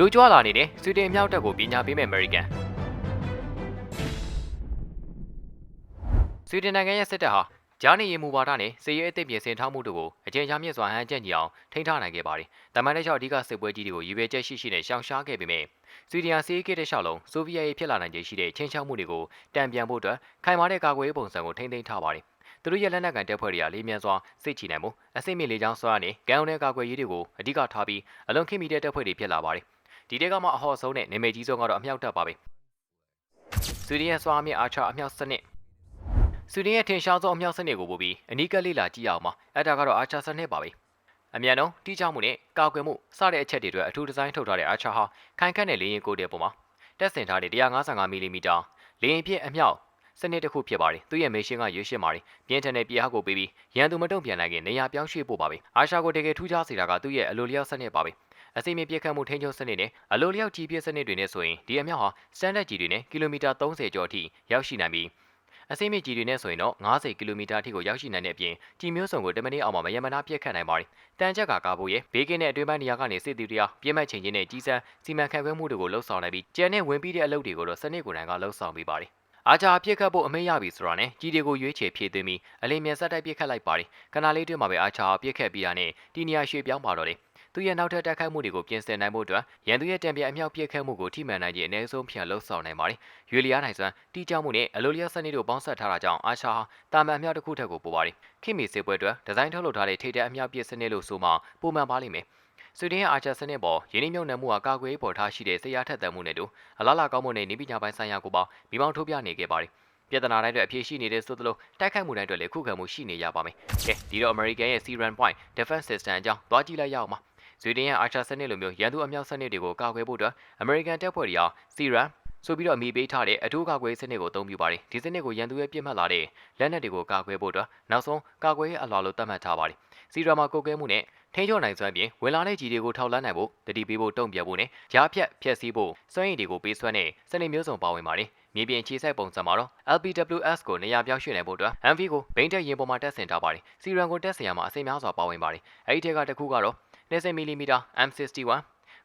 ဂျိုးကြွလာနေတဲ့ဆွီဒင်အမြောက်တပ်ကိုပညာပေးမဲ့အမေရိကန်ဆွီဒင်နိုင်ငံရဲ့စစ်တပ်ဟာဂျာနေရီမူဝါဒနဲ့စစ်ရေးအသစ်ပြင်ဆင်ထားမှုတို့ကိုအကြင်ချာမြင့်စွာဟန်ချက်ညီအောင်ထိန်းထားနိုင်ခဲ့ပါတယ်။တမန်တဲ့လျှောက်အဓိကစစ်ပွဲကြီးတွေကိုရည်ရွယ်ချက်ရှိရှိနဲ့ရှောင်ရှားခဲ့ပေမဲ့ဆွီဒင်ဟာစီးရီးကတဲ့လျှောက်လုံးဆိုဗီယက်ရေးဖြစ်လာနိုင်ခြေရှိတဲ့ချင်းချောက်မှုတွေကိုတံပြန်ဖို့အတွက်ခိုင်မာတဲ့ကာကွယ်ရေးပုံစံကိုထိန်းသိမ်းထားပါတယ်။သူတို့ရဲ့လက်နက်ကန်တပ်ဖွဲ့တွေကလေးမြန်စွာစစ်ချီနိုင်မှုအစိမ့်မြင့်လေးချောင်းစွာနဲ့ကံအောင်တဲ့ကာကွယ်ရေးတွေကိုအဓိကထားပြီးအလွန်ခင်မီတဲ့တပ်ဖွဲ့တွေဖြစ်လာပါတယ်။ ဒီတဲကမှအဟော့ဆုံးနဲ့နာမည်ကြီးဆုံးကတော့အမြောက်တပ်ပါပဲ။ဆွီဒင်ရဲ့စွာမြင့်အာချာအမြောက်စနစ်ဆွီဒင်ရဲ့ထင်ရှားဆုံးအမြောက်စနစ်ကိုပို့ပြီးအနီးကပ်လေးလာကြည့်အောင်ပါ။အဲ့ဒါကတော့အာချာစနစ်ပါပဲ။အမြန်ဆုံးတိကျမှုနဲ့ကာကွယ်မှုစတဲ့အချက်တွေအတွက်အထူးဒီဇိုင်းထုတ်ထားတဲ့အာချာဟာခိုင်ခန့်တဲ့လေရင်ကိုတဲ့ပုံမှာတက်ဆင်ထားတဲ့155မီလီမီတာလေရင်ပြည့်အမြောက်စနစ်တစ်ခုဖြစ်ပါတယ်သူရဲ့မေရှင်းကရွေးရှင်းပါတယ်ပြင်းထန်တဲ့ပြေဟကိုပေးပြီးရန်သူမတုံ့ပြန်နိုင်ခင်နေရာပြောင်းရွှေ့ဖို့ပါပဲအာရှာကိုတကယ်ထူးခြားစေတာကသူ့ရဲ့အလိုလျောက်စနစ်ပါပဲ အစိမ့်မြင့်ပြည့်ခတ်မှုထိန်းချုပ်စနစ်နဲ့အလိုလျောက်ကြီးပြည့်စနစ်တွေနဲ့ဆိုရင်ဒီအမြောက်ဟာစတန်ဒတ်ကြီးတွေနဲ့ကီလိုမီတာ30ကျော်အထိရောက်ရှိနိုင်ပြီးအစိမ့်မြင့်ကြီးတွေနဲ့ဆိုရင်တော့90ကီလိုမီတာအထိကိုရောက်ရှိနိုင်တဲ့အပြင်ကြီးမျိုးစုံကိုတမနီအောက်မှာမယမနာပြည့်ခတ်နိုင်ပါတယ်။တန်ချက်ကကာဖို့ရဲ့ဘေးကင်းတဲ့အတွင်းပိုင်းနေရာကနေစစ်တီတရားပြင်းမဲ့ချိန်ချင်းနဲ့ကြီးစံစီမံခန့်ခွဲမှုတွေကိုလှုပ်ဆောင်နိုင်ပြီးကျန်တဲ့ဝင်ပြီးတဲ့အလုပ်တွေကိုတော့စနစ်ကိုယ်တိုင်ကလှုပ်ဆောင်ပေးပါတယ်။အာချာပြစ်ခတ်ဖို့အမိန့်ရပြီဆိုတာနဲ့ကြီးတွေကိုရွေးချယ်ဖြည့်သွင်းပြီးအလင်းမြန်ဆက်တိုက်ပြစ်ခတ်လိုက်ပါတယ်။ခဏလေးတွင်းမှာပဲအာချာပြစ်ခတ်ပြီးတာနဲ့ဒီနေရာရွှေ့ပြောင်းပါတော့တယ်။ သူရဲ့နောက်ထပ်တိုက်ခိုက်မှုတွေကိုပြင်ဆင်နိုင်ဖို့အတွက်ရန်သူရဲ့တံပြန်အမြောက်ပြစ်ခတ်မှုကိုထိမှန်နိုင်ခြင်းအနည်းဆုံးဖြန်လှုပ်ဆောင်နိုင်ပါတယ်။ရွေလျားနိုင်စွမ်းတိကျမှုနဲ့အလိုလျောက်စနစ်တို့ပေါင်းစပ်ထားတာကြောင့်အာချာဟာတာမန်အမြောက်တစ်ခုထက်ကိုပိုပါတယ်။ခင်မီစစ်ပွဲအတွက်ဒီဇိုင်းထုတ်လုပ်ထားတဲ့ထိတဲ့အမြောက်ပြစ်စနစ်လို့ဆိုမှပုံမှန်ပါလိမ့်မယ်။ဆွေဒင်ရဲ့အာချာစနစ်ပေါ်ယင်းနှမြုံနယ်မှုဟာကာကွယ်ရေးပေါ်ထားရှိတဲ့ဆေးရထက်သန်မှုနဲ့တူအလားလာကောင်းမှုနဲ့နေပညာပိုင်းဆိုင်ရာကိုပါမိမောင်းထုတ်ပြနေခဲ့ပါတယ်။ပြဿနာတိုင်းအတွက်အဖြေရှိနေတဲ့ဆိုသလိုတိုက်ခိုက်မှုတိုင်းအတွက်လည်းခုခံမှုရှိနေရပါမယ်။ကဲဒီတော့ American ရဲ့ C-Run Point Defense System အကြောင်းသွားကြည့်လိုက်ရအောင်ပါ။ ဆွေဒင်ရဲ့ Archer စနစ်လိုမျိုးရန်သူအမြောက်စနစ်တွေကိုကာကွယ်ဖို့အတွက် American တပ်ဖွဲ့တွေဟာ C-Run ဆိုပြီးတော့အမိပေးထားတဲ့အထူးကာကွယ်စနစ်ကိုအသုံးပြုပါတယ်။ဒီစနစ်ကိုရန်သူရဲ့ပြစ်မှတ်လာတဲ့လက်နက်တွေကိုကာကွယ်ဖို့အတွက်နောက်ဆုံးကာကွယ်ရေးအလွာလို့သတ်မှတ်ထားပါတယ်။စီရာမှာကိုကဲမှုနဲ့ထိန်းချုပ်နိုင်စွမ်းပြင်ဝင်လာတဲ့ကြီးတွေကိုထောက်လန်းနိုင်ဖို့တတိပေးဖို့တုံ့ပြန်ဖို့နဲ့ကြားဖြတ်ဖျက်ဆီးဖို့စွမ်းရည်တွေကိုပေးစွမ်းတဲ့စနစ်မျိုးစုံပါဝင်ပါတယ်။မြေပြင်ခြေဆိုင်ပုံစံမှာတော့ LPWS ကိုနေရာပြောင်းရွှေ့နိုင်ဖို့အတွက် MV ကိုဘိန်းတက်ရင်ပေါ်မှာတက်ဆင်ထားပါတယ်။စီရန်ကိုတက်ဆင်ရမှာအစိမ်းများစွာပါဝင်ပါတယ်။အဲဒီထက်ကတစ်ခုကတော့ 20မီလီမီတာ M61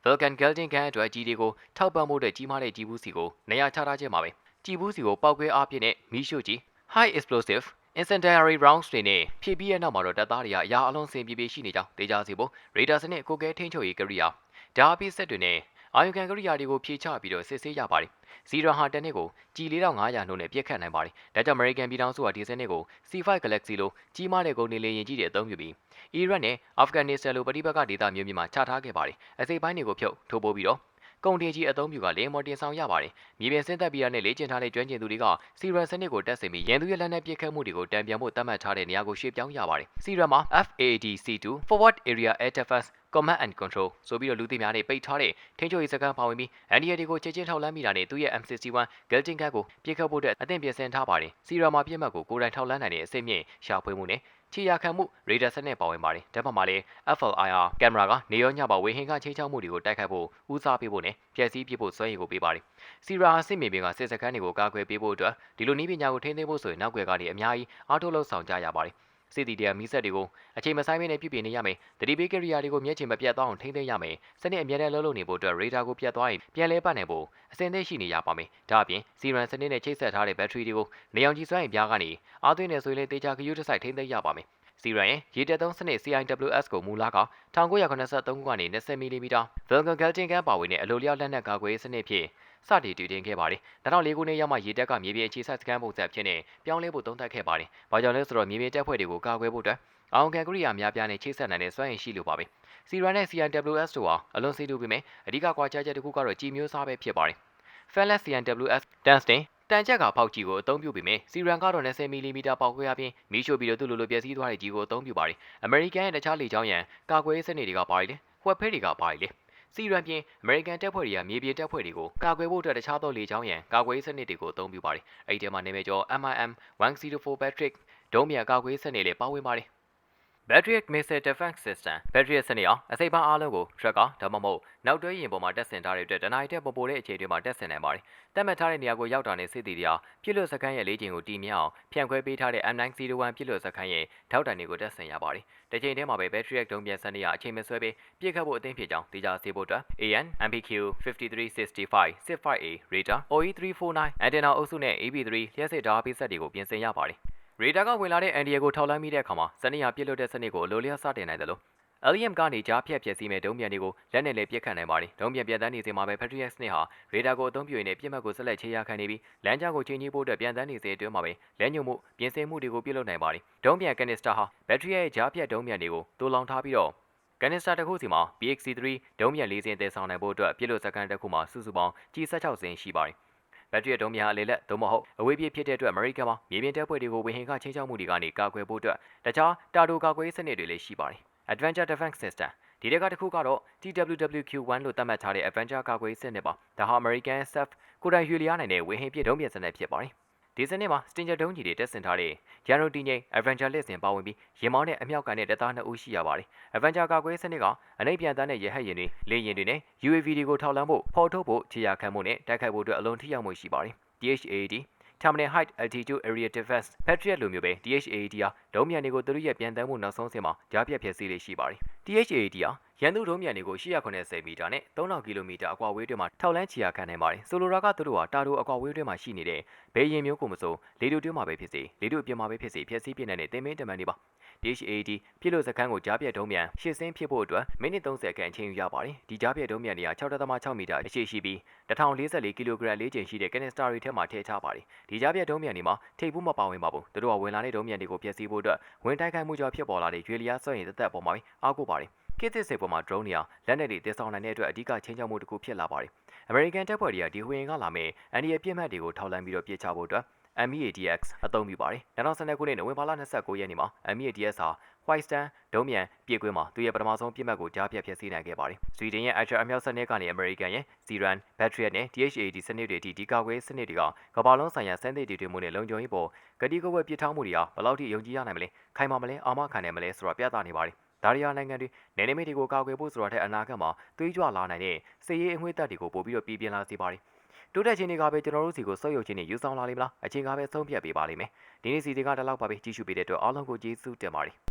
Vulcan Gelding ကန်အတွက်ကြီးတွေကိုထောက်ပံ့မှုတဲ့ကြီးမားတဲ့ကြီးဘူးစီကိုနေရာချထားခြင်းပါပဲ။ကြီးဘူးစီကိုပောက်ကွဲအားဖြင့်နဲ့မီးရှို့ကြီး High Explosive incendiary rounds တွေနဲ့ဖြည့်ပြီးရဲ့နောက်မှာတော့တပ်သားတွေကအရာအလုံးစင်ပြေပြေရှိနေကြောင်းဒေတာစီဖို့ radar စနစ်ကိုကဲထိန်းချုပ်ရေးကိရိယာဒါအပိဆက်တွေနဲ့ အာယုကန်ကိရိယာတွေကိုဖြည့်ချပြီးတော့စစ်ဆေးရပါတယ်။ဇီရာဟာတနစ်ကိုကြီး4500နှုန်းနဲ့ပြည့်ခတ်နိုင်ပါတယ်။ဒါကြောင့် American ပြည်ထောင်စုကဒီစနစ်ကို C5 Galaxy လို့ကြီးမားတဲ့ကုန်နေလေယာဉ်ကြီးတွေအသုံးပြုပြီးအီရတ်နဲ့အာဖဂန်နစ္စတန်လိုပဋိပက္ခဒေသမျိုးမျိုးမှာချထားခဲ့ပါတယ်။အစိပ်ပိုင်းတွေကိုဖြုတ်ထိုးပိုးပြီးတော့ကုန်တင်ကြီးအသုံးပြုကလေမော်တင်ဆောင်ရပါတယ်။မြေပြင်ဆင်းသက်ပြီးရတဲ့လေ့ကျင့်ထားတဲ့ကျွမ်းကျင်သူတွေကစီရန်စနစ်ကိုတက်ဆင်ပြီးရန်သူရဲ့လက်နက်ပစ်ခတ်မှုတွေကိုတံပြန်ဖို့သတ်မှတ်ထားတဲ့နေရာကိုရွှေ့ပြောင်းရပါတယ်။စီရန်မှာ FADC2 Forward Area Air Defense Command and Control ဆိုပြီးတော့လူသိများနဲ့ပိတ်ထားတဲ့ထိန်းချုပ်ရေးစခန်းပါဝင်ပြီးအန်ဒီယာတွေကိုချက်ချင်းထောက်လန်းမိတာနဲ့သူ့ရဲ့ M61 Gelting Gun ကိုပြစ်ခတ်ဖို့အတွက်အသင့်ပြင်ဆင်ထားပါတယ်။စီရန်မှာပြစ်မှတ်ကိုကိုယ်တိုင်ထောက်လန်းနိုင်တဲ့အစိမ့်မြင့်ရှာဖွေမှုနဲ့ခြေရခံမှုရေဒါစနစ်ပါဝင်ပါတယ်။ဓာတ်မှမှာလည်း FLIR ကင်မရာက နေရောညပါဝေဟင်ကချိန်ချောက်မှုတွေကိုတိုက်ခိုက်ဖို့ဦးစားပေးဖို့နဲ့ပျက်စီးပြဖို့စွမ်းရည်ကိုပေးပါတယ်။စီရာစစ်မြေပြင်ကစစ်စခန်းတွေကိုကာကွယ်ပေးဖို့အတွက်ဒီလိုနည်းပညာကိုထိန်းသိမ်းဖို့ဆိုရင်နောက်ွယ်ကနေအများကြီးအားထုတ်လို့ဆောင်ကြရပါတယ်။ စစ်တီတရားမီးဆက်တွေကိုအချိန်မဆိုင်မနဲ့ပြုပြင်နေရမယ်။တတိပေးကရိယာတွေကိုမျက်ခြေမပြတ်သွားအောင်ထိန်းသိမ်းရမယ်။စနစ်အမြဲတမ်းလှုပ်လို့နေဖို့အတွက်ရေဒါကိုပြတ်သွားရင်ပြန်လဲပတ်နိုင်ဖို့အစင်သိရှိနေရပါမယ်။ဒါအပြင်စီရန်စနစ်နဲ့ချိတ်ဆက်ထားတဲ့ဘက်ထရီတွေကိုနေအောင်ကြီးစွမ်းရင်ပြားကနေအားသွင်းနေဆိုရင်လည်းတေချာခယူးတစ်ဆိုင်ထိန်းသိမ်းရပါမယ်။စီရန်ရဲ့ရေတက်သုံးစနစ် CIWS ကိုမူလာက1983ခုကနေ20မီလီမီတာ Vulcan Galting ကပါဝင်တဲ့အလိုလျောက်လက်နက်ကာကွယ်ရေးစနစ်ဖြင့် စတင်တည်တင်ခဲ့ပါတယ်။2004ခုနှစ်ရောက်မှရေတက်ကမြေပြင်အခြေစိုက်စခန်းပုံစံဖြစ်နေပြောင်းလဲဖို့သုံးသပ်ခဲ့ပါတယ်။ဘာကြောင့်လဲဆိုတော့မြေပြင်တပ်ဖွဲ့တွေကိုကာကွယ်ဖို့အတွက်အောင်ကန်ကရိယာများပြားနဲ့ချိတ်ဆက်နိုင်တဲ့စွမ်းရည်ရှိလိုပါပဲ။ CRAN နဲ့ CIWS တို့ဟာအလွန်စီတူပေမဲ့အဓိကကွာခြားချက်တစ်ခုကတော့ကြည်မျိုးစားပဲဖြစ်ပါတယ်။ Fearless CIWS Dunstan တန်ချက်ကဖောက်ကြီးကိုအသုံးပြုပြီးမြစီရန်ကတော့20မီလီမီတာပေါက်ခွဲအပြင်မီးရှို့ပြီးတော့သူ့လိုလိုပြည့်စည်သွားတဲ့ကြီးကိုအသုံးပြုပါတယ်။အမေရိကန်ရဲ့တခြားလေကြောင်းရန်ကာကွယ်ရေးစနစ်တွေကပါရီလေ။ဝက်ဖဲတွေကပါရီလေ။ စီရန်ပြင်အမေရိကန်တပ်ဖွဲ့တွေကမြေပြင်တပ်ဖွဲ့တွေကိုကာကွယ်ဖို့အတွက်တခြားသောလေကြောင်းရန်ကာကွယ်ရေးစနစ်တွေကိုအသုံးပြုပါတယ်။အဲဒီထဲမှာနာမည်ကျော် MIM 104 Patrick ဒုံးမြန်ကာကွယ်ရေးစနစ်လည်းပါဝင်ပါတယ် Patriot Missile Defense System Patriot စနစ်ဟာအစိပ်ပိုင်းအားလုံးကို tracker ဒါမှမဟုတ်နောက်တွဲယာဉ်ပေါ်မှာတက်ဆင်ထားတဲ့အတွက်တနအီတက်ပေါ်ပေါ်တဲ့အခြေအနေတွေမှာတက်ဆင်နိုင်ပါတယ်။တက်မှတ်ထားတဲ့နေရာကိုရောက်တာနဲ့စစ်သည်တွေဟာပြစ်လွတ်စခန်းရဲ့လေးချိန်ကိုတီမြအောင်ဖြန့်ခွဲပေးထားတဲ့ M901 ပြစ်လွတ်စခန်းရဲ့ထောက်တံတွေကိုတက်ဆင်ရပါတယ်။တစ်ချိန်တည်းမှာပဲ Patriot ဒုံးပြန်စနစ်ဟာအချိန်မဆွဲပေးပြစ်ခတ်ဖို့အသင့်ဖြစ်ကြောင်းသိကြစေဖို့အတွက် AN MPQ 5365 65A radar OE349 antenna အုပ်စုနဲ့ AB3 လျှက်စစ်ဓာတ်အားပေးစက်တွေကိုပြင်ဆင်ရပါတယ်။ ရေဒါကဝင်လာတဲ့အန်ဒီယာကိုထောက်လှမ်းမိတဲ့အခါမှာစနစ်ဟာပြစ်လွတ်တဲ့စနစ်ကိုအလိုလျောက်စတင်နိုင်တယ်လို့ LM ကနေကြားဖြတ်ဖြည့်ဆည်းမဲ့ဒုံးပြန်တွေကိုလက်နဲ့လည်းပြစ်ခတ်နိုင်ပါတယ်။ဒုံးပြန်ပြန်တန်းနေစဉ်မှာပဲ Patriot စနစ်ဟာရေဒါကိုအသုံးပြုရင်းနဲ့ပြစ်မှတ်ကိုဆက်လက်ချေရခံနေပြီးလမ်းကြားကိုချိန်ကြီးဖို့အတွက်ပြန်တန်းနေစဉ်အတွင်းမှာပဲလက်ညှို့မှုပြင်ဆင်မှုတွေကိုပြုလုပ်နိုင်ပါတယ်။ဒုံးပြန်ကန်နစ္စတာဟာ Patriot ရဲ့ကြားဖြတ်ဒုံးပြန်တွေကိုတိုးလောင်ထားပြီးတော့ကန်နစ္စတာတစ်ခုစီမှာ BXC3 ဒုံးပြန်၄စင်းတည်ဆောင်နိုင်ဖို့အတွက်ပြစ်လို့စကန်တစ်ခုမှာစုစုပေါင်းကြီး16စင်းရှိပါတယ်။ ဘက်ထရီတုံးများအလေလက်သို့မဟုတ်အဝေးပြေးဖြစ်တဲ့အတွက်အမေရိကန်မှာမြေပြင်တပ်ဖွဲ့တွေကိုဝေဟင်ကချင်းချောက်မှုတွေကနေကာကွယ်ဖို့အတွက်တခြားတာတိုကာကွယ်ရေးစနစ်တွေလည်းရှိပါတယ်။ Adventure Defense System ဒီတက်ကတစ်ခုကတော့ TWWQ1 လို့သတ်မှတ်ထားတဲ့ Adventure ကာကွယ်ရေးစနစ်ပါ။ဒါဟာ American SF ကိုယ်တိုင်ရွေလျားနိုင်တဲ့ဝေဟင်ပြည့်ဒုံးပြန်စနစ်ဖြစ်ပါတယ်။ ဒီစနစ်မှာ Stinger ဒုံးကြီးတွေတက်ဆင်ထားတဲ့ General တည်ငိမ် Adventure လက်စင်ပါဝင်ပြီးရင်မောင်းတဲ့အမြောက်ကန်တဲ့တပ်သား2ဦးရှိရပါတယ်။ Adventure ကာကွယ်ရေးစနစ်ကအနိုင်ပြန်တန်းတဲ့ရဟတ်ယာဉ်တွေလေယာဉ်တွေနဲ့ UAV တွေကိုထောက်လှမ်းဖို့ဖော်ထုတ်ဖို့ခြေရာခံမှုနဲ့တိုက်ခိုက်ဖို့အတွက်အလွန်ထိရောက်မှုရှိပါတယ်။ DHAAD Terminal Height Altitude Area Defense Patriot လိုမျိုးပဲ DHAAD ဟာဒုံးမြန်တွေကိုသူတို့ရဲ့ပြန်တမ်းမှုနောက်ဆုံးဆင်မှာကြားပြတ်ဖြစ်စေလေးရှိပါတယ်။ DHAAD ဟာရန်သူဒုံးမြန်တွေကို890မီတာနဲ့3000ကီလိုမီတာအကွာအဝေးတွင်မှထောက်လန်းချီရခံနိုင်ပါတယ်။ဆိုလိုတာကသူတို့ဟာတာတိုအကွာအဝေးတွင်မှရှိနေတဲ့ဘယ်ရင်မျိုးကိုမဆိုလေတူတွင်းမှာပဲဖြစ်စေလေတူအပြင်မှာပဲဖြစ်စေဖျက်ဆီးပြနေတဲ့တင်မင်းတမန်တွေပါ။ DHAD ပြည့်လို့စခန်းကိုကြားပြတ်ဒုံးမြန်ရှစ်စင်းဖြစ်ဖို့အတွက်မိနစ်30ခန့်အချိန်ယူရပါတယ်။ဒီကြားပြတ်ဒုံးမြန်တွေက6.6မီတာအရှိရှိပြီး1044ကီလိုဂရမ်လေးချိန်ရှိတဲ့ကနေစတာတွေထဲမှာထည့်ချပါတယ်။ဒီကြားပြတ်ဒုံးမြန်တွေမှာထိပ်ဘူးမပါဝင်ပါဘူး။သူတို့ကဝင်လာတဲ့ဒုံးမြန်တွေကိုဖျက်ဆီးဖို့အတွက်ဝင်တိုက်ခိုက်မှုကြောင့်ဖြစ်ပေါ်လာတဲ့ရွေလျားစွန့်ရင်သက်သက်ပေါ်မှာအားကိုးပါတယ်။ခေတ်သစ်စေပေါ်မှာ drone တွေဟာလက်နက်တွေတည်ဆောင်နိုင်တဲ့အတွက်အဓိကချင်းချောက်မှုတစ်ခုဖြစ်လာပါတယ်။ American တပ်ဖွဲ့တွေကဒီဝေရင်ကလာမဲ့အန်ဒီရဲ့ပြစ်မှတ်တွေကိုထောက်လှမ်းပြီးတော့ပြစ်ချဖို့အတွက် MEADX အသုံးပြုပါတယ်။2012ခုနှစ်နိုဝင်ဘာလ29ရက်နေ့မှာ MEADX ဟာ White Star ဒုံးမြန်ပြည်ကွင်းမှာသူရဲ့ပထမဆုံးပြစ်မှတ်ကိုကြားပြတ်ဖျက်ဆီးနိုင်ခဲ့ပါတယ်။ဆွီဒင်ရဲ့ Archer အမြောက်စနစ်ကနေ American ရဲ့ Ziran, Patriot နဲ့ DHAD စနစ်တွေအထိဒီကာကွယ်စနစ်တွေကကမ္ဘာလုံးဆိုင်ရာစမ်းသစ်တည်ထွေမှုနဲ့လုံခြုံရေးပေါ်ဂတိကဝတ်ပြစ်ထောက်မှုတွေဟာဘယ်လောက်ထိယုံကြည်ရနိုင်မလဲခိုင်မာမလဲအာမခံနိုင်မလဲဆိုတာပြသနေပါတယ်။ဒါရီယာနိုင်ငံတွေနယ်နိမိတ်တွေကိုကာကွယ်ဖို့ဆိုတာထက်အနာဂတ်မှာသွေးကြွလာနိုင်တဲ့စစ်ရေးအငွေ့တပ်တွေကိုပို့ပြီးတော့ပြည်ပြင်းလာစေပါတယ်။ တိုးတက်ခြင်းတွေကပဲကျွန်တော်တို့စီကိုဆုပ်ယုပ်ခြင်းနဲ့ယူဆောင်လာလိမ့်မလားအချိန်ကပဲဆုံးဖြတ်ပေးပါလိမ့်မယ်။ဒီနေ့စီတွေကတလောက်ပါပဲကြည့်ရှုပေးတဲ့အတွက်အားလုံးကိုကျေးဇူးတင်ပါတယ်။